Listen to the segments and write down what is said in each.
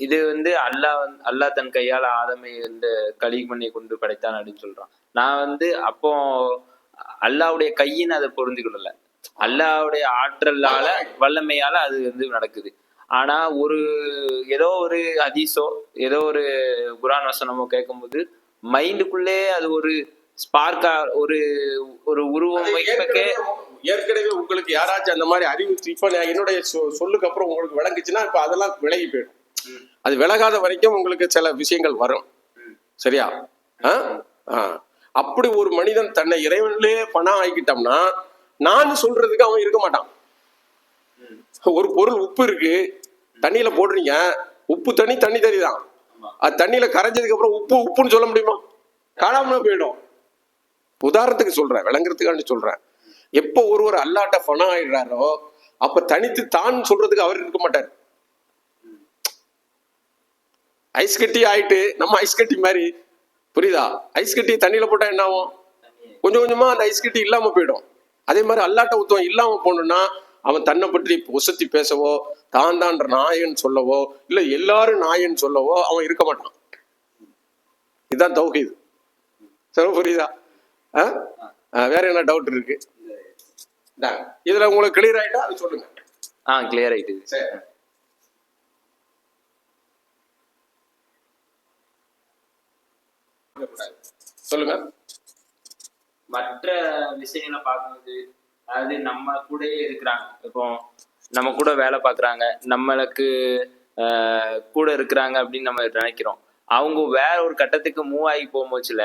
இது வந்து அல்லாஹ் வந்து அல்லாஹ் தன் கையால ஆதமை வந்து களிமண்ணை கொண்டு படைத்தான் அப்படின்னு சொல்றான். நான் வந்து அப்போ அல்லாஹ்வுடைய கையின்னு அதை பொருந்தி கொள்ளல அல்லாஹ்வுடைய ஆற்றலால வல்லமையால அது வந்து நடக்குது. ஆனா ஒரு ஏதோ ஒரு ஹதீஸோ ஏதோ ஒரு குரான் வசனமோ கேட்கும்போது மைண்டுக்குள்ளே அது ஒரு ஸ்பார்க்கா ஒரு ஒரு உருவம் வைப்பக்கே ஏற்கனவே உங்களுக்கு யாராச்சும் அந்த மாதிரி அறிவு இப்ப என்னுடைய சொல்லுக்கு அப்புறம் உங்களுக்கு விளங்குச்சுன்னா இப்ப அதெல்லாம் விலகி போயிடும். அது விலகாத வரைக்கும் உங்களுக்கு சில விஷயங்கள் வரும். சரியா. அப்படி ஒரு மனிதன் தன்னை இறைவனிலே பணம் ஆக்கிட்டோம்னா நான் சொல்றதுக்கு அவன் இருக்க மாட்டான். ஒரு பொருள் உப்பு இருக்கு தண்ணியில போடுறீங்க உப்பு தண்ணி தண்ணி தண்ணி தான். அது தண்ணியில கரைஞ்சதுக்கு அப்புறம் உப்பு உப்புன்னு சொல்ல முடியுமா? காணாம போயிடும். உதாரணத்துக்கு சொல்றேன் விளங்குறதுக்காண்டி சொல்றேன். எப்போ ஒருவர் அல்லாட்ட பணம் ஆயிடுறாரோ அப்ப தனித்து தான் சொல்றதுக்கு அவர் இருக்க மாட்டார். ஐஸ் கட்டி ஆயிட்டு நம்ம ஐஸ் கட்டி மாதிரி. புரியுதா? ஐஸ் கட்டி தண்ணியில போட்டா என்ன ஆகும் கொஞ்சம் கொஞ்சமா அந்த ஐஸ் கட்டி இல்லாம போயிடும். அதே மாதிரி அல்லாட்ட உத்தவம் இல்லாம போகணும்னா அவன் தன்னை பற்றி உசத்தி பேசவோ தான் தான் நாயன் சொல்லவோ இல்ல எல்லாரும் நாயன் சொல்லவோ அவன் இருக்க மாட்டான். இதுதான் தௌஹீது. சரி புரியுதா? ஆ? வேற என்ன டவுட் இருக்கு. இதுல உங்களுக்கு கிளியர் ஆயிட்டா? அது சொல்லுங்க. ஆ கிளியர் ஆயிட்டுது சரி சொல்லுங்க. மற்ற விஷயங்களை பார்க்கும்போது அதாவது நம்ம கூடயே இருக்கிறாங்க. இப்போ நம்ம கூட வேலை பார்க்குறாங்க. நம்மளுக்கு கூட இருக்கிறாங்க அப்படின்னு நம்ம நினைக்கிறோம். அவங்க வேற ஒரு கட்டத்துக்கு மூவ் ஆகி போகும்போதுல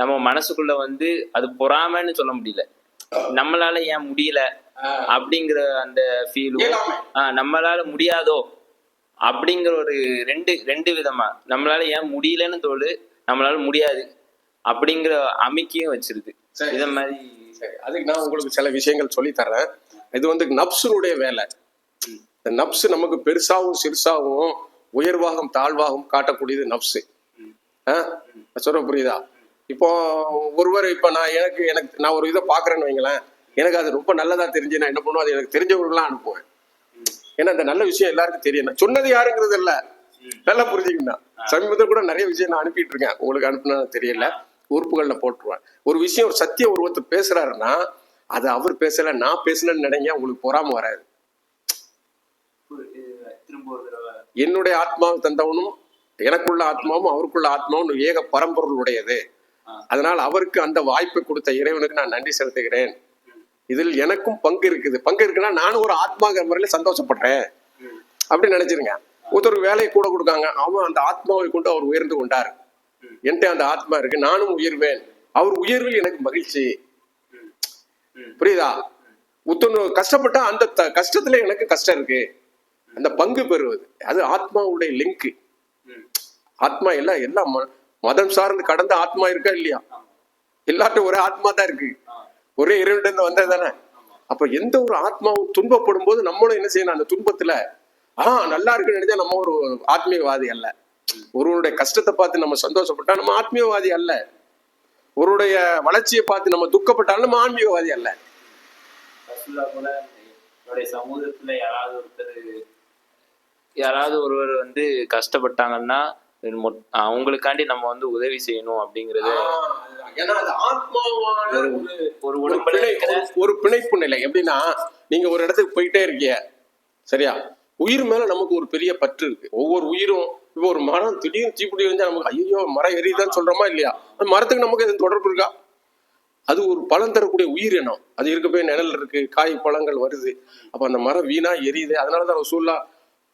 நம்ம மனசுக்குள்ள வந்து அது பொறாமைன்னு சொல்ல முடியல. நம்மளால ஏன் முடியல அப்படிங்கிற அந்த ஃபீலும். நம்மளால முடியாதோ அப்படிங்கிற ஒரு ரெண்டு ரெண்டு விதமா. நம்மளால ஏன் முடியலன்னு தோடு நம்மளால முடியாது. அப்படிங்கிற அமைக்கியும் வச்சிருது சரி. இத மாதிரி அதுக்கு நான் உங்களுக்கு சில விஷயங்கள் சொல்லி தரேன் இது வந்து நப்சுனுடைய வேலை. இந்த நப்சு நமக்கு பெருசாவும் சிறுசாவும் உயர்வாகவும் தாழ்வாகவும் காட்டக்கூடியது நப்சு ஆ? சொல்ற புரியுதா? இப்போ ஒருவர் இப்போ நான் எனக்கு எனக்கு நான் ஒரு இதை பார்க்குறேன்னு வைங்களேன். எனக்கு அது ரொம்ப நல்லதா தெரிஞ்சு நான் என்ன பண்ணுவேன்? அது எனக்கு தெரிஞ்சவங்களுக்குலாம் அனுப்புவேன். ஏன்னா அந்த நல்ல விஷயம் எல்லாருக்கும் தெரியும். நான் சொன்னது யாருங்கிறது இல்ல. நல்லா புரிஞ்சுக்கணும் சமீபத்தில் கூட நிறைய விஷயம் நான் அனுப்பிட்டு இருக்கேன் உங்களுக்கு அனுப்புனா தெரியல. உறுப்புகளில் போட்டுருவேன். ஒரு விஷயம் ஒரு சத்திய ஒரு பேசுறாருன்னா அது அவர் பேசல நான் பேசலன்னு நினைங்க உங்களுக்கு பொறாம வராது. என்னுடைய ஆத்மாவை தந்தவனும் எனக்குள்ள ஆத்மாவும் அவருக்குள்ள ஆத்மாவும் ஏக பரம்பொருள் உடையது அதனால் அவருக்கு அந்த வாய்ப்பை கொடுத்த இறைவனுக்கு நான் நன்றி செலுத்துகிறேன். இதில் எனக்கும் பங்கு இருக்குது. பங்கு இருக்குன்னா நானும் ஒரு ஆத்மாங்கிற முறையில சந்தோஷப்படுறேன். அப்படின்னு நினைச்சிருங்க. ஒருத்தர் வேலையை கூட கொடுக்காங்க. அவன் அந்த ஆத்மாவை கொண்டு அவர் உயர்ந்து கொண்டார். என்கிட்ட அந்த ஆத்மா இருக்கு. நானும் உயர்வேன். அவர் உயர்வில் எனக்கு மகிழ்ச்சி. புரியுதா? ஒருத்தன் கஷ்டப்பட்டா அந்த த- கஷ்டத்துல எனக்கு கஷ்டம் இருக்கு. அந்த பங்கு பெறுவது. அது ஆத்மாவுடைய லிங்க் ஆத்மா எல்லாம் எல்லாம் ம- மதம் சார்ந்து கடந்த ஆத்மா இருக்கா இல்லையா? எல்லார்ட்டும் ஒரே ஆத்மா தான் இருக்கு. ஒரே இறைவன் வந்தது தானே? அப்ப எந்த ஒரு ஆத்மாவும் துன்பப்படும் போது நம்மளும் என்ன செய்யணும்? அந்த துன்பத்துல ஆஹ் நல்லா இருக்குன்னு நினைச்சா நம்ம ஒரு ஆத்மீயவாதி அல்ல. ஒருவருடைய கஷ்டத்தை பார்த்து நம்ம சந்தோஷப்பட்டா நம்ம ஆத்மீயவாதி அல்ல. ஒருவருடைய வளர்ச்சியை பார்த்து நம்ம துக்கப்பட்டாலும் நம்ம ஆன்மீகவாதி அல்ல. என்னுடைய சமூகத்துல யாராவது ஒருத்தர் யாராவது ஒருவர் வந்து கஷ்டப்பட்டாங்கன்னா அவங்களுக்காண்டி நம்ம வந்து உதவி செய்யணும் அப்படிங்கறது ஒரு உடம்புல ஒரு- பிணைப்பு நிலை. எப்படின்னா நீங்க ஒரு இடத்துக்கு போயிட்டே இருக்கீங்க. சரியா? உயிர் மேல நமக்கு ஒரு பெரிய பற்று இருக்கு. ஒவ்வொரு உயிரும் இப்போ ஒரு மரம் திடீர்னு தீப்பிடி இருந்தா நமக்கு ஐயோ மரம் எரியுதான்னு சொல்றோமா இல்லையா? அந்த மரத்துக்கு நமக்கு எதுவும் தொடர்பு இருக்கா? அது ஒரு பலன் தரக்கூடிய உயிரினம் அது இருக்க போய் நிழல் இருக்கு காய் பழங்கள் வருது. அப்ப அந்த மரம் வீணா எரியுது. அதனாலதான் ரசூல்லா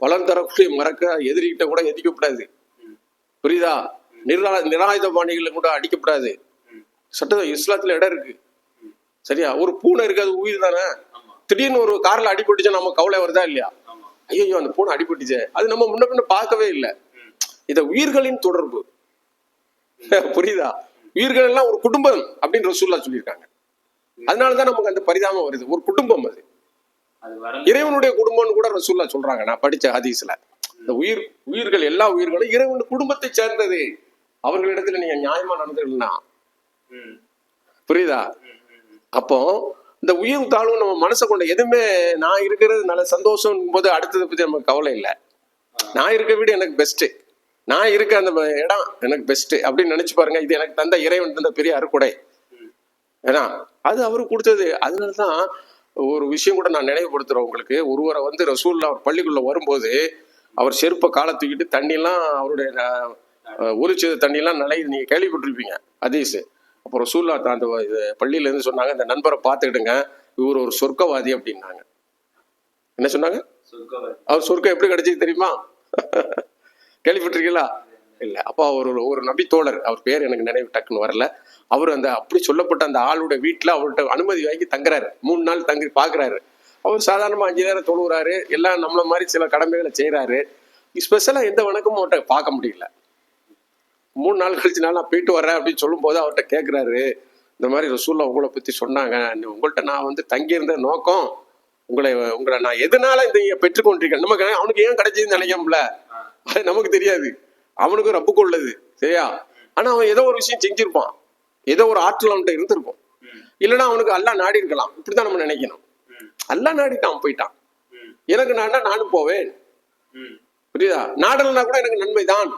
பலன் தரக்கூடிய மரக்க எதிரிகிட்ட கூட எதிக்கப்படாது புரியுதா? நிரா நிராயுத பாணிகளை கூட அடிக்கப்படாது. சட்ட இஸ்லாத்துல இடம் இருக்கு. சரியா? ஒரு பூனை இருக்கு அது உயிர் தானே? திடீர்னு ஒரு கார்ல அடிபட்டுச்சா நம்ம கவலை வருதா இல்லையா? ஐயோ அந்த பூனை அடிபட்டுச்சே. அது நம்ம முன்ன பின்ன பார்க்கவே இல்லை. இத உயிர்களின் தொடர்பு. புரியுதா? உயிர்கள் எல்லாம் ஒரு குடும்பம் அப்படின்னு ரசூல்லா சொல்லியிருக்காங்க. அதனாலதான் நமக்கு அந்த பரிதாபம் வருது. ஒரு குடும்பம் அது. இறைவனுடைய குடும்பம்னு கூட ரசூல்லா சொல்றாங்க. நான் படிச்ச ஹதீஸ்ல. இந்த உயிர் உயிர்கள் எல்லா உயிர்களும் இறைவன் குடும்பத்தை சேர்ந்தது. அவர்களிடத்துல நீங்க நியாயமா நடந்துக்கலனா ம், புரியுதா. அப்போ இந்த உயிர் தாழ்வு நம்ம மனசை கொண்ட எதுவுமே நான் இருக்கிறது நல்ல சந்தோஷம் போது அடுத்ததை பத்தி நமக்கு கவலை இல்லை. நான் இருக்க வீடு எனக்கு பெஸ்ட் நான் இருக்க அந்த இடம் எனக்கு பெஸ்ட் அப்படின்னு நினைச்சு பாருங்க. இது எனக்கு தந்த இறைவன் தந்த பெரிய அறுக்குடை ஏன்னா அது அவரு கொடுத்தது. அதனால தான் ஒரு விஷயம் கூட நான் நினைவுபடுத்துறேன் உங்களுக்கு. ஒருவரை வந்து ரசூல்லா அவர் பள்ளிக்குள்ள வரும்போது அவர் செருப்பை காலை தூக்கிட்டு தண்ணியெல்லாம் அவருடைய உரிச்சது ஒலிச்சது தண்ணியெல்லாம் நிலையுது நீங்க கேள்விப்பட்டிருப்பீங்க. அதீஸ் அப்போ ரசூல்லா தான் அந்த இது பள்ளியில இருந்து சொன்னாங்க இந்த நண்பரை பார்த்துக்கிடுங்க இவர் ஒரு சொர்க்கவாதி அப்படின்னாங்க. என்ன சொன்னாங்க? அவர் சொர்க்கம் எப்படி கிடைச்சது தெரியுமா? கேள்விப்பட்டிருக்கீங்களா? இல்ல. அப்போ அவர் ஒரு ஒரு நபி தோழர் அவர் பேர் எனக்கு நினைவு டக்குன்னு வரல. அவர் அந்த அப்படி சொல்லப்பட்ட அந்த ஆளோட வீட்டுல அவர்கிட்ட அனுமதி வாங்கி தங்குறாரு. மூணு நாள் தங்கி பாக்குறாரு. அவர் சாதாரணமா அஞ்சு நேரம் தொழுகிறாரு எல்லாம் நம்மள மாதிரி சில கடமைகளை செய்யறாரு ஸ்பெஷலா எந்த வணக்கமும் அவர்கிட்ட பார்க்க முடியல. மூணு நாள் கழிச்சு நான் போயிட்டு வரேன் அப்படின்னு சொல்லும்போது அவர்கிட்ட கேட்குறாரு இந்த மாதிரி ரசூல்லா உங்களை பத்தி சொன்னாங்க. உங்கள்கிட்ட உங்கள்ட்ட நான் வந்து தங்கியிருந்த நோக்கம் உங்களை உங்களை நான் எதனால இந்த இங்க பெற்றுக்கொண்டிருக்கேன் நமக்கு அவனுக்கு ஏன் கிடைச்சதுன்னு நினைக்கல அது நமக்கு தெரியாது. அவனுக்கும் ரப்புக்கு உள்ளது. சரியா? ஆனா அவன் ஏதோ ஒரு விஷயம் செஞ்சிருப்பான். ஏதோ ஒரு ஆற்றல் அவன்கிட்ட இருந்திருக்கும். இல்லைன்னா அவனுக்கு அல்லா நாடி இருக்கலாம். இப்படிதான் நம்ம நினைக்கணும். அல்லா நாடிட்டான் போயிட்டான். எனக்கு நானா நானும் போவேன்? புரியுதா? நாடல்னா கூட எனக்கு நன்மைதான்.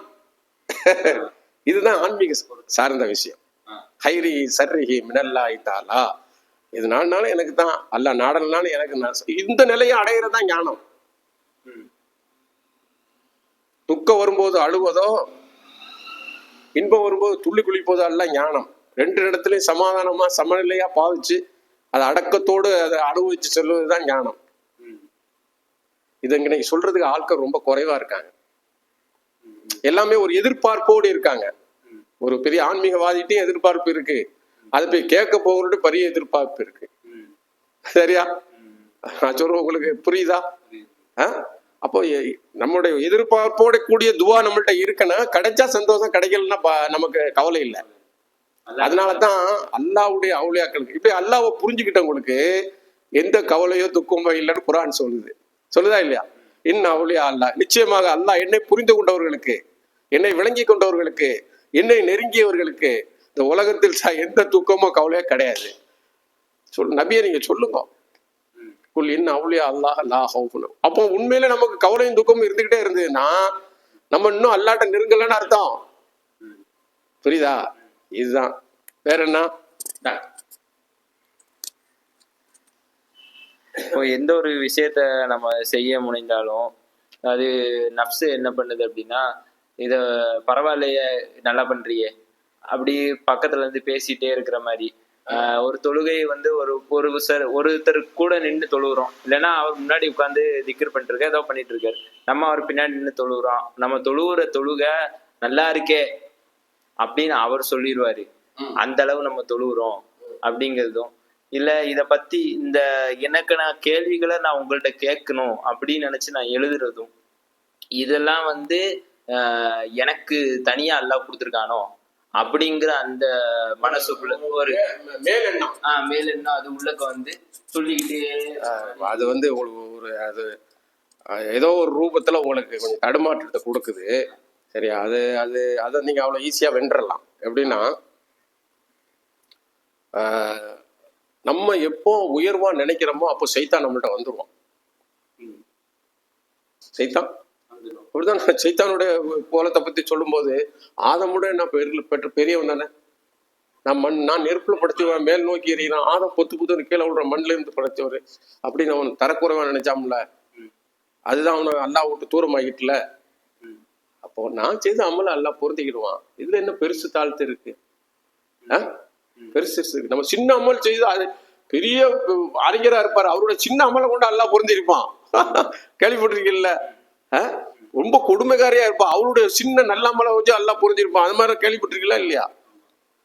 இதுதான் ஆன்மீக சார்ந்த விஷயம். ஹைரி சர்ரிஹி மினல்லா தாலா. இது நாடுனாலும் எனக்கு தான் அல்ல நாடல்னாலும் எனக்கு நான் இந்த நிலையை அடையிறது தான் ஞானம் துக்கம் வரும்போது அழுவதோ இன்பம் வரும்போது துள்ளி குளிப்பதோ அல்ல ஞானம். ரெண்டு இடத்துலயும் சமாதானமா சமநிலையா பாவிச்சு அதை அடக்கத்தோடு அதை அனுபவிச்சு செல்வது தான் ஞானம் இது நீங்க சொல்றதுக்கு ஆட்கள் ரொம்ப குறைவா இருக்காங்க. எல்லாமே ஒரு எதிர்பார்ப்போடு இருக்காங்க. ஒரு பெரிய ஆன்மீகவாதிட்டையும் எதிர்பார்ப்பு இருக்கு. அதை போய் கேட்க போகிறோட பெரிய எதிர்பார்ப்பு இருக்கு. சரியா? நான் சொல்றேன் உங்களுக்கு புரியுதா? அப்போ நம்மளுடைய நம்முடைய எதிர்பார்ப்போட கூடிய துவா நம்மள்ட்ட இருக்குன்னா கிடைச்சா சந்தோஷம் கிடைக்கலன்னா நமக்கு கவலை இல்லை. அதனாலதான் அல்லாவுடைய அவுளியாக்களுக்கு இப்படி அல்லாவை புரிஞ்சுக்கிட்டவங்களுக்கு எந்த கவலையோ துக்கமோ இல்லைன்னு குரான் சொல்லுது. சொல்லுதா இல்லையா? இன்னும் அவுளியா அல்லா. நிச்சயமாக அல்லாஹ் என்னை புரிந்து கொண்டவர்களுக்கு என்னை விளங்கி கொண்டவர்களுக்கு என்னை நெருங்கியவர்களுக்கு இந்த உலகத்தில் எந்த தூக்கமோ கவலையோ கிடையாது. சொல் நபியை நீங்க சொல்லுங்க. குல் இன் அவுளியா அல்லாஹ் லா ஹவுஃபுன். அப்போ உண்மையில நமக்கு கவலையும் தூக்கமும் இருந்துகிட்டே இருந்ததுன்னா நம்ம இன்னும் அல்லாட்ட நெருங்கலன்னு அர்த்தம். புரியுதா? இதுதான். வேற என்ன? இப்போ எந்த ஒரு விஷயத்த நம்ம செய்ய முனைந்தாலும் அது நப்சு என்ன பண்ணுது அப்படின்னா இத பரவாயில்லையே நல்லா பண்றியே அப்படி பக்கத்துல இருந்து பேசிட்டே இருக்கிற மாதிரி. ஆஹ் ஒரு தொழுகை வந்து ஒரு ஒரு சார் ஒருத்தர் கூட நின்று தொழுகிறோம். இல்லைன்னா அவர் முன்னாடி உட்காந்து திக்கர் பண்ணிட்டு இருக்க ஏதோ பண்ணிட்டு இருக்காரு நம்ம அவர் பின்னாடி நின்று தொழுகிறோம். நம்ம தொழுகிற தொழுக நல்லா இருக்கே அப்படின்னு அவர் சொல்லிடுவாரு அந்த அளவு நம்ம தொழுகிறோம் அப்படிங்கிறதும். இல்ல இத பத்தி இந்த எனக்கு நான் கேள்விகளை நான் உங்கள்ட்ட கேட்கணும் அப்படின்னு நினைச்சு நான் எழுதுறதும் இதெல்லாம் வந்து ஆஹ் எனக்கு தனியா அல்லாஹ் கொடுத்துருக்கானோ அப்படிங்கிற அந்த மனசுக்குள்ள ஒரு மேல் ஆஹ் மேலெண்ணம் அது உள்ளக்க வந்து சொல்லிக்கிட்டே அது வந்து ஒரு அது ஏதோ ஒரு ரூபத்துல உங்களுக்கு கொஞ்சம் தடுமாற்றத்தை கொடுக்குது. சரியா? அது அது அதை நீங்க அவ்வளவு ஈஸியா வென்றலாம் எப்படின்னா ஆஹ் நம்ம எப்போ உயர்வா நினைக்கிறோமோ அப்போ சைத்தான் நம்மள்ட்ட வந்துருவான். சைத்தான்? அப்படிதான் சைத்தானுடைய கோலத்தை பத்தி சொல்லும்போது ஆதமுடைய நான் பெரிய பெற்ற பெரியவன் தானே. நான் மண் நான் நெருப்புல படைச்சவன் மேல் நோக்கி எறிகிறான் ஆதம் பொத்து புத்துன்னு கீழே விடுற மண்ணில இருந்து படைச்சவர் அப்படின்னு அவன் தரக்குறைவா நினைச்சாம்ல அதுதான் அவனை அல்லாஹ் விட்டு தூரமாகிட்டுல. அப்போ நான் செய்த அமல அல்லாஹ் பொருந்திக்கிடுவான். இதுல என்ன பெருசு தாழ்த்து இருக்கு? ஆஹ் பெருசு இருக்கு. நம்ம சின்ன அமல் செய்து அது பெரிய அறிஞரா இருப்பாரு. அவரோட சின்ன அமலை கொண்டு எல்லாம் பொருந்திருப்பான் கேள்விப்பட்டிருக்கீங்கல்ல? ரொம்ப கொடுமைக்காரியா இருப்பான். அவருடைய சின்ன நல்ல அமலை வச்சு எல்லாம் பொருந்திருப்பான் அது மாதிரி கேள்விப்பட்டிருக்கீங்களா இல்லையா?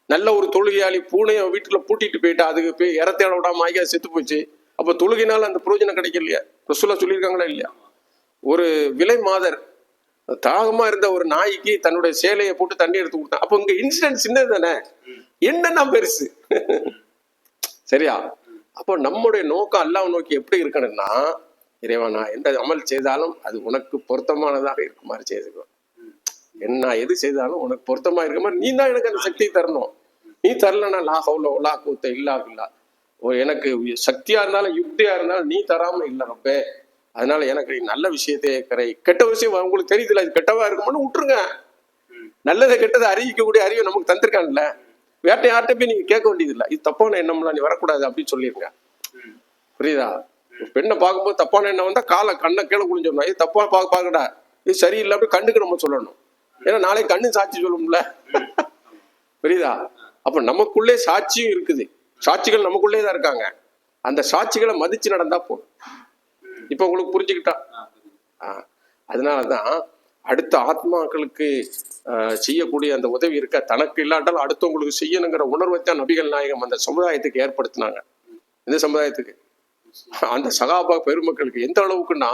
நல்ல ஒரு தொழுகையாளி பூனையை வீட்டுல பூட்டிட்டு போயிட்டா அதுக்கு போய் இறத்தேட விடாம ஆகி செத்து போச்சு. அப்ப தொழுகைனால அந்த பிரயோஜனம் கிடைக்கலையா ரசூலா சொல்லியிருக்காங்களா இல்லையா? ஒரு விலை மாதர் தாகமா இருந்த ஒரு நாய்க்கு தன்னுடைய சேலையை போட்டு தண்ணி எடுத்து கொடுத்தான். அப்போ இங்க இன்சிடென்ட் சின்னது தானே? என்னன்னா பெருசு? சரியா? அப்போ நம்முடைய நோக்கம் அல்லாஹ் நோக்கி எப்படி இருக்கணும்னா இறைவா நான் எந்த அமல் செய்தாலும் அது உனக்கு பொருத்தமானதாக இருக்குமாறு செய்துக்கோ. என்ன எது செய்தாலும் உனக்கு பொருத்தமா இருக்க மாதிரி நீ தான் எனக்கு அந்த சக்தியை தரணும். நீ தரலன்னா லா ஹவுல லா கூத்த இல்லா இல்லா ஓ எனக்கு சக்தியா இருந்தாலும் யுக்தியா இருந்தாலும் நீ தராம இல்ல ரப்பே. அதனால எனக்கு நல்ல விஷயத்தை கரை. கெட்ட விஷயம் உங்களுக்கு தெரியுதுல இது கெட்டவா இருக்குமான்னு விட்டுருங்க நல்லதை கெட்டதை அறிவிக்கக்கூடிய அறிவை நமக்கு தந்திருக்கான்ல. வேட்டை யார்கிட்ட போய் நீங்க கேட்க வேண்டியதில்லை. இது தப்பான எண்ணம்லாம் நீ வரக்கூடாது அப்படின்னு சொல்லிருங்க. புரியுதா? பெண்ணை பார்க்கும்போது தப்பான எண்ணம் வந்தா காலை கண்ணை கீழே குளிஞ்சோம்னா இது தப்பா பார்க்க பார்க்கடா. இது சரியில்லை அப்படி கண்ணுக்கு நம்ம சொல்லணும். ஏன்னா நாளைக்கு கண்ணு சாட்சி சொல்லும்ல. புரியுதா? அப்ப நமக்குள்ளே சாட்சியும் இருக்குது. சாட்சிகள் நமக்குள்ளே தான் இருக்காங்க. அந்த சாட்சிகளை மதிச்சு நடந்தா போதும். இப்ப உங்களுக்கு புரிஞ்சுக்கிட்டா? அதனாலதான் அடுத்த ஆத்மாக்களுக்கு செய்யக்கூடிய அந்த உதவி இருக்க? தனக்கு இல்லாட்டாலும் அடுத்தவங்களுக்கு செய்யணுங்கிற உணர்வை தான் நபிகள் நாயகம் அந்த சமுதாயத்துக்கு ஏற்படுத்தினாங்க. இந்த சமுதாயத்துக்கு? அந்த சகாபா பெருமக்களுக்கு. எந்த அளவுக்குன்னா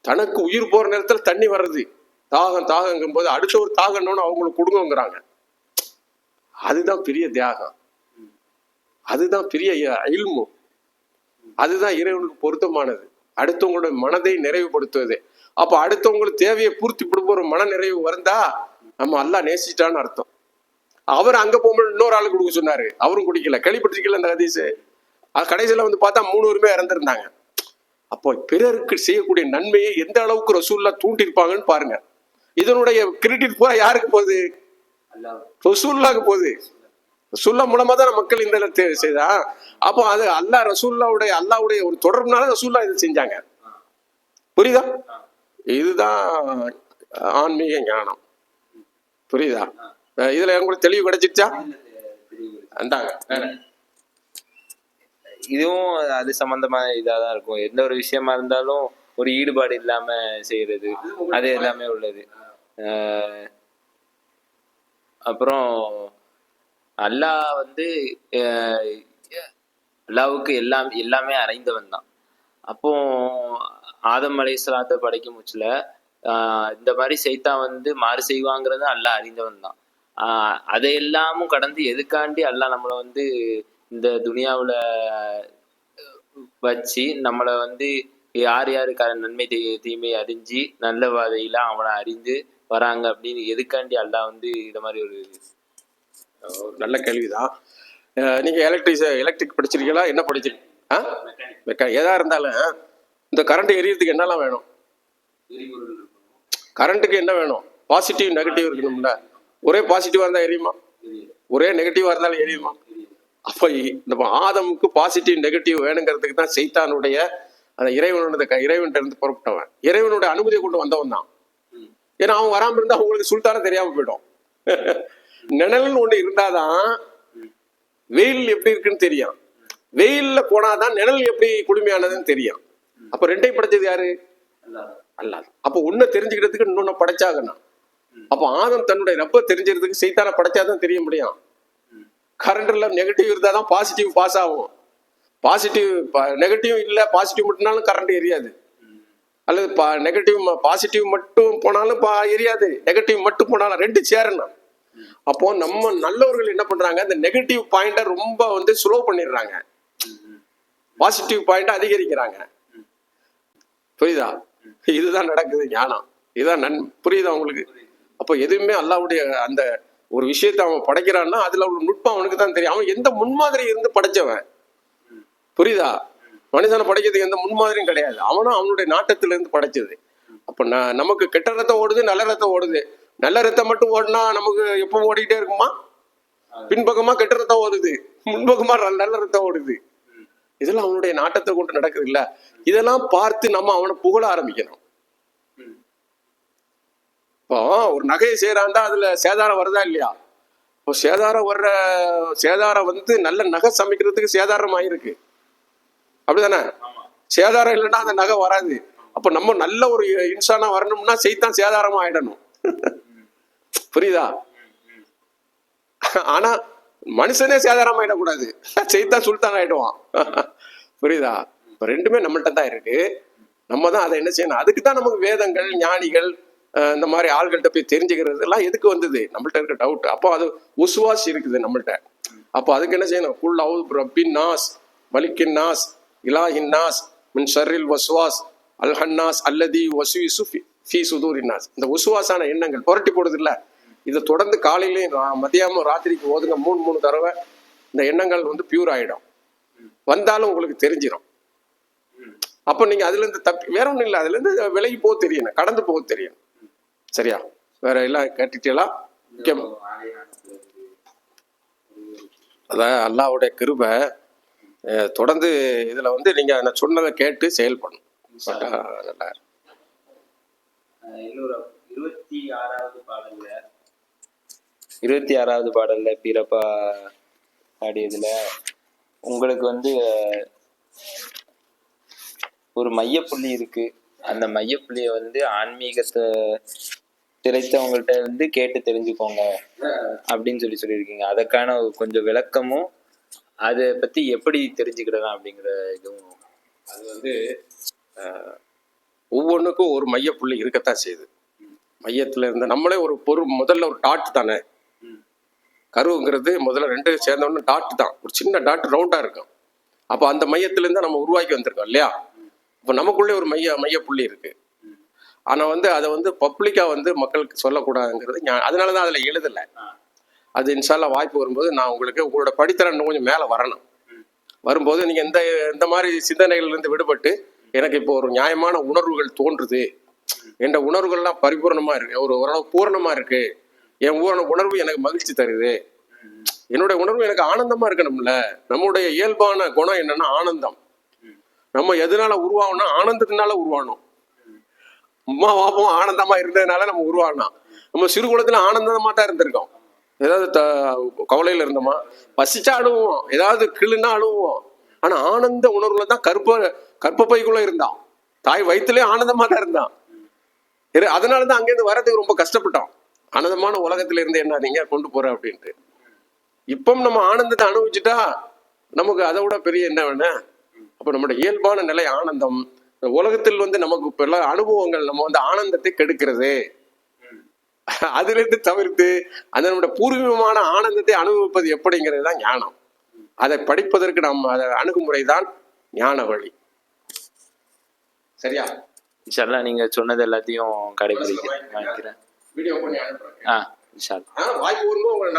தனக்கு உயிர் போற நேரத்துல தண்ணி வர்றது. தாகம் தாகங்கும் போது அடுத்த ஒரு தாகணும்னு அவங்களுக்கு கொடுங்கங்கிறாங்க. அதுதான் பெரிய தியாகம். அதுதான் பெரிய இல்மு. அதுதான் இறைவனுக்கு பொருத்தமானது. அடுத்தவங்களோட மனதை நிறைவுபடுத்துவது. அப்ப அடுத்தவங்களுக்கு தேவையை பூர்த்தி கொடுப்ப ஒரு மன நிறைவு வந்தா நம்ம எல்லாம் நேசிட்டான்னு அர்த்தம். அவர் அங்க போகும்போது இன்னொரு ஆள் கொடுக்க சொன்னாரு. அவரும் குடிக்கல. கேள்விப்பட்டிருக்கல அந்த ஹதீஸ்? அது கடைசியில வந்து பார்த்தா மூணு பேருமே இறந்துருந்தாங்க. அப்போ பிறருக்கு செய்யக்கூடிய நன்மையை எந்த அளவுக்கு ரசூல்லா தூண்டிருப்பாங்கன்னு பாருங்க. இதனுடைய கிரெடிட் பூரா யாருக்கு போகுது? ரசூல்லாக்கு போகுது. ரசூல்லா மூலமா தான் மக்கள் இந்த தேவை செய்தா? அப்போ அது அல்லாஹ் ரசூல்லாவுடைய அல்லாவுடைய ஒரு தொடர்புனால ரசூல்லா இதை செஞ்சாங்க. புரியுதா? இதுதான் ஆன்மீக ஞானம். புரியுதா? இதுல உங்களுக்கு தெளிவு கிடைச்சிருச்சா? அந்தாங்க இதுவும் அது சம்பந்தமா இதாதான் இருக்கும். எந்த ஒரு விஷயமா இருந்தாலும் ஒரு ஈடுபாடு இல்லாம செய்யறது அது எல்லாமே உள்ளது. ஆஹ் அப்புறம் அல்லாஹ் வந்து ஆஹ் அல்லாவுக்கு எல்லாம் எல்லாமே அறைந்தவன் தான். அப்போ ஆதம் அலைஹிஸ்ஸலாத்தை படைக்கும் முச்சுல ஆஹ் இந்த மாதிரி செய்தா வந்து மாறு செய்வாங்கிறது அல்லாஹ் அறிந்தவன் தான். ஆஹ் அதை எல்லாமும் கடந்து எதுக்காண்டி அல்ல நம்மளை வந்து இந்த துனியாவுல வச்சு நம்மளை வந்து யார் யாருக்கான நன்மை தீ- தீமை அறிஞ்சு நல்ல பாதையில அவனை அறிந்து வராங்க அப்படின்னு எதுக்காண்டி அல்லாஹ் வந்து இந்த மாதிரி ஒரு நல்ல கேள்விதான். நீங்க எலக்ட்ரிக் எலக்ட்ரிக் படிச்சிருக்கீங்களா? என்ன படிச்சிருக்கீங்க? ஆ? மெக்கா எதா இருந்தாலும் இந்த கரண்ட் எரியறதுக்கு என்னெல்லாம் வேணும்? கரண்ட்டுக்கு என்ன வேணும்? பாசிட்டிவ் நெகட்டிவ் இருக்கணும்ல. ஒரே பாசிட்டிவா இருந்தா எரியுமா? ஒரே நெகட்டிவா இருந்தாலும் எரியுமா? அப்ப இந்த ஆதமுக்கு பாசிட்டிவ் நெகட்டிவ் வேணுங்கிறதுக்கு தான் சைத்தானுடைய அந்த இறைவனோட இறைவன்கிட்ட இருந்து புறப்பட்டவன். இறைவனுடைய அனுமதியை கொண்டு வந்தவன் தான். ஏன்னா அவன் வராம இருந்தா உங்களுக்கு சுல்தான தெரியாம போயிடும். நிழல்னு ஒண்ணு இருந்தாதான் வெயில் எப்படி இருக்குன்னு தெரியும். வெயில்ல போனாதான் நிழல் எப்படி குளுமையானதுன்னு தெரியும். அப்ப ரெண்டையும் படைச்சது யாரு? அல்லாது அப்ப ஒண்ணு தெரிஞ்சுக்கிறதுக்கு இன்னொன்னு படைச்சாகணும். அப்ப ஆதம் தன்னுடைய ரப்ப தெரிஞ்சுக்கிறதுக்கு சைத்தான படைச்சாதான் தெரிய முடியும். கரண்ட்ல நெகட்டிவ் இருந்தாதான் பாசிட்டிவ் பாஸ் ஆகும். பாசிட்டிவ் நெகட்டிவ் இல்ல பாசிட்டிவ் மட்டும்னாலும் கரண்ட் எரியாது. அல்லது நெகட்டிவ் பாசிட்டிவ் மட்டும் போனாலும் பா எரியாது. நெகட்டிவ் மட்டும் போனாலும் ரெண்டு சேரணும். அப்போ நம்ம நல்லவர்கள் என்ன பண்றாங்க? இந்த நெகட்டிவ் பாயிண்ட ரொம்ப வந்து ஸ்லோ பண்ணிடுறாங்க. பாசிட்டிவ் பாயிண்ட் அதிகரிக்கிறாங்க. புரியுதா? இதுதான் நடக்குது ஞானம். இதுதான் நன் புரியுதா உங்களுக்கு? அப்போ எதுவுமே அல்லாவுடைய அந்த ஒரு விஷயத்தை அவன் படைக்கிறான்னா அதுல உள்ள நுட்பம் அவனுக்கு தான் தெரியும். அவன் எந்த முன்மாதிரி இருந்து படைச்சவன்? புரியுதா? மனுஷனை படைக்கிறதுக்கு எந்த முன்மாதிரியும் கிடையாது. அவனும் அவனுடைய நாட்டத்துல இருந்து படைச்சது. அப்ப ந- நமக்கு கெட்ட ரத்தம் ஓடுது நல்ல ரத்தம் ஓடுது. நல்ல ரத்தம் மட்டும் ஓடினா நமக்கு எப்பவும் ஓடிக்கிட்டே இருக்குமா? பின்பக்கமா கெட்ட ரத்தம் ஓடுது. முன்பக்கமா நல்ல ரத்தம் ஓடுது. இதெல்லாம் அவனுடைய நாட்டத்தை கொண்டு நடக்குது இல்ல இதெல்லாம் பார்த்து நம்ம அவனை புகழ ஆரம்பிக்கணும். இப்போ ஒரு நகையை செய்யறாண்டா அதுல சேதாரம் வருதா இல்லையா? இப்போ சேதாரம் வர்ற சேதாரம் வந்து நல்ல நகை சமைக்கிறதுக்கு சேதாரம் ஆயிருக்கு அப்படிதானே? சேதாரம் இல்லைன்னா அந்த நகை வராது. அப்ப நம்ம நல்ல ஒரு இன்சானா வரணும்னா செய்தான் சேதாரமா ஆயிடணும். புரியுதா? ஆனா மனுஷனே சேதாரம் ஆயிடக்கூடாது. செய்தான் சுல்தான் ஆயிடுவான். புரியுதா? இப்ப ரெண்டுமே நம்மள்ட்ட தான் இருக்கு. நம்ம தான் அதை என்ன செய்யணும்? அதுக்கு தான் நமக்கு வேதங்கள் ஞானிகள் இந்த மாதிரி ஆள்கள்ட்ட போய் தெரிஞ்சுக்கிறது எல்லாம் எதுக்கு வந்தது? நம்மள்ட்ட இருக்க டவுட் அப்போ அது உசுவாஸ் இருக்குது நம்மள்ட்ட. அப்போ அதுக்கு என்ன செய்யணும்? குல் அவுத் ரப்பின் நாஸ் மலிக்கின் நாஸ் இலாஹின் நாஸ் மின் ஷர்ரில் வசுவாஸ் அல்ஹன்னாஸ் அல்லதி வசுவி சுஃபி ஃபி சுதூரின் நாஸ். இந்த உசுவாசான எண்ணங்கள் புரட்டி போடுது இல்லை இதை தொடர்ந்து காலையிலையும் மதியமும் மதியானம் ராத்திரிக்கு ஓதுங்க மூணு மூணு தடவை இந்த எண்ணங்கள் வந்து பியூர் ஆயிடும். வந்தாலும் உங்களுக்கு தெரிஞ்சிடும் அப்போ நீங்க அதுல இருந்து தப்பி வேற ஒண்ணும் இல்லை அதுல இருந்து விலகி போக தெரியணும் கடந்து போக தெரியணும். சரியா? வேற எல்லாம் கேட்டுட்டீங்களா? முக்கியம். அதான் அல்லாவுடைய கிருபை அஹ், தொடர்ந்து இதுல வந்து நீங்க நான் சொன்னதை கேட்டு செயல்படணும் நல்லா இன்னொரு இருபத்தி ஆறாவது பாடல்ல இருபத்தி ஆறாவது பாடல்ல பீரப்பா ஆடியதுல உங்களுக்கு வந்து ஒரு மையப்புள்ளி இருக்கு. அந்த மையப்புள்ளிய வந்து ஆன்மீகத்தை திரைத்தவங்கள்ட்ட வந்து கேட்டு தெரிஞ்சுக்கோங்க அப்படின்னு சொல்லி சொல்லியிருக்கீங்க. அதற்கான கொஞ்சம் விளக்கமும் அதை பத்தி எப்படி தெரிஞ்சுக்கிடலாம் அப்படிங்கிற இதுவும் அது வந்து ஒவ்வொன்றுக்கும் ஒரு மையப்புள்ளி இருக்கத்தான் செய்யுது. மையத்துல இருந்து நம்மளே ஒரு பொருள் முதல்ல ஒரு டாட் தானே. கருவுங்கிறது முதல்ல ரெண்டு சேர்ந்தோடனே டாட் தான். ஒரு சின்ன டாட் ரவுண்டாக இருக்கும். அப்போ அந்த மையத்துலேருந்து நம்ம உருவாக்கி வந்திருக்கோம் இல்லையா? இப்போ நமக்குள்ளே ஒரு மைய மையப்புள்ளி இருக்குது ஆனால் வந்து அதை வந்து பப்ளிக்காக வந்து மக்களுக்கு சொல்லக்கூடாதுங்கிறது ஞா- அதனால தான் அதில் எழுதலை. அது இன்ஷால்லா வாய்ப்பு வரும்போது நான் உங்களுக்கு உங்களோட படித்தரம் இன்னும் கொஞ்சம் மேலே வரணும். வரும்போது நீங்கள் இந்த இந்த மாதிரி சிந்தனைகள்லேருந்து விடுபட்டு எனக்கு இப்போ ஒரு நியாயமான உணர்வுகள் தோன்றுது. என்ற உணர்வுகள்லாம் பரிபூர்ணமாக இருக்கு. ஒரு ஓரளவு பூரணமாக இருக்குது என் ஊரான உணர்வு எனக்கு மகிழ்ச்சி தருது. என்னுடைய உணர்வு எனக்கு ஆனந்தமா இருக்கணும்ல. நம்முடைய இயல்பான குணம் என்னன்னா ஆனந்தம். நம்ம எதனால உருவாகணும் ஆனந்தத்தினால உருவானோம். அம்மா பாப்போம் ஆனந்தமா இருந்ததுனால நம்ம உருவானோம். நம்ம சிறு குலத்துல ஆனந்தமா தான் இருந்திருக்கோம். ஏதாவது த- கவலையில இருந்தோமா? பசிச்சா அழுவோம். ஏதாவது கிளுனா அழுவோம். ஆனா ஆனந்த உணர்வுல தான் கற்ப கற்ப பைக்குள்ள இருந்தான். தாய் வயிற்றுலயே ஆனந்தமா தான் இருந்தான். அதனாலதான் அங்கேருந்து வரதுக்கு ரொம்ப கஷ்டப்பட்டோம். ஆனந்தமான உலகத்துல இருந்து என்ன நீங்க கொண்டு போற அப்படின்ட்டு. இப்போ நம்ம ஆனந்தத்தை அனுபவிச்சுட்டா நமக்கு அதை விட பெரிய என்ன வேணா? அப்ப நம்மளோட இயல்பான நிலை ஆனந்தம். உலகத்தில் வந்து நமக்கு பல அனுபவங்கள் நம்ம வந்து ஆனந்தத்தை கெடுக்கிறது. அதுல இருந்து தவிர்த்து அந்த நம்முடைய பூர்வீகமான ஆனந்தத்தை அனுபவிப்பது எப்படிங்கிறது தான் ஞானம். அதை படிப்பதற்கு நம்ம அதை அணுகுமுறை தான் ஞான வழி. சரியா? இன்ஷால்லா நீங்க சொன்னது எல்லாத்தையும் கடைபிடிக்கிறேன் வீடியோ பண்ணி அனுப்புறேன். ஆ ஆனா வாய்ப்பு வரும்போது உங்களை